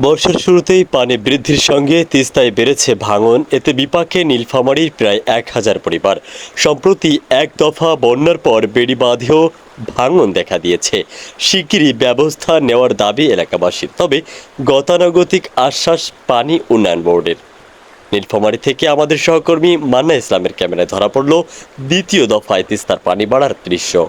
বর্ষার শুরুতেই পানি বৃদ্ধির সঙ্গে তিস্তায় বেড়েছে ভাঙন। এতে বিপাকে নীলফামারীর প্রায় এক হাজার পরিবার। সম্প্রতি এক দফা বন্যার পর বেড়ি বাঁধেও ভাঙন দেখা দিয়েছে। শিগগিরই ব্যবস্থা নেওয়ার দাবি এলাকাবাসীর। তবে গতানুগতিক আশ্বাস পানি উন্নয়ন বোর্ডের। নীলফামারী থেকে আমাদের সহকর্মী মান্না ইসলামের ক্যামেরায় ধরা পড়ল দ্বিতীয় দফায় তিস্তার পানি বাড়ার দৃশ্য।